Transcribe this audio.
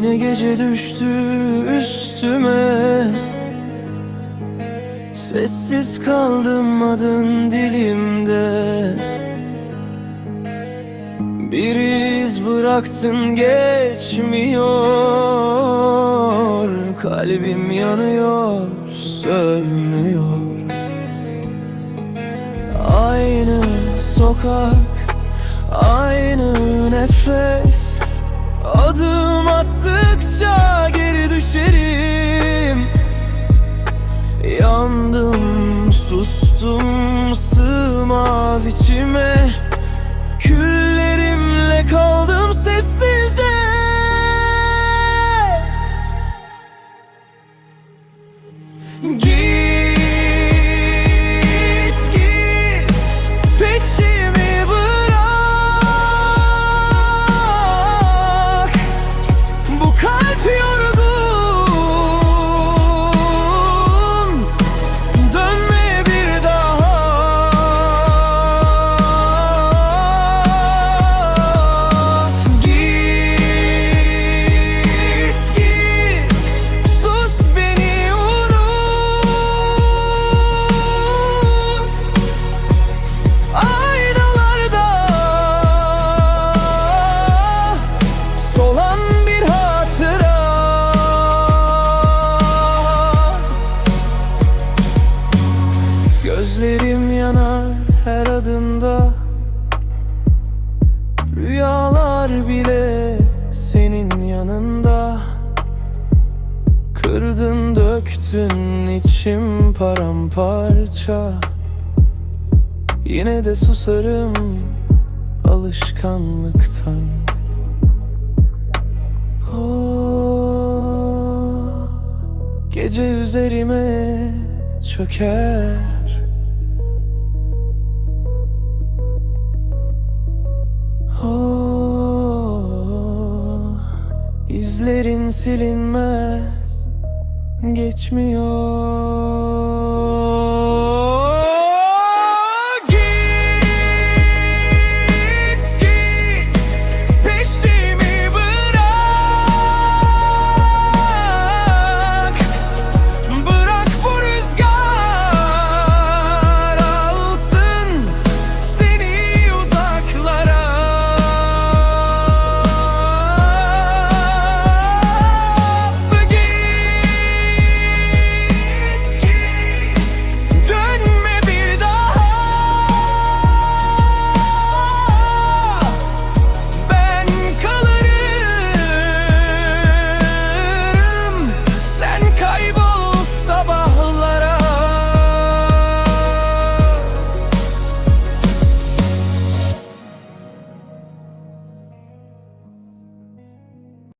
gece düştü üstüme. Sessiz kaldım adın dilimde. Bir iz bıraktın geçmiyor. Kalbim yanıyor sövmüyor Aynı sokak Aynı nefes Adım attıkça geri düşerim. Yandım, sustum, sığmaz içime. Küllerimle kaldım sessizce. Git, yanında. Kırdın döktün içim paramparça. Yine de susarım alışkanlıktan. Oh, Gece üzerime çöker İzlerin silinmez Geçmiyor.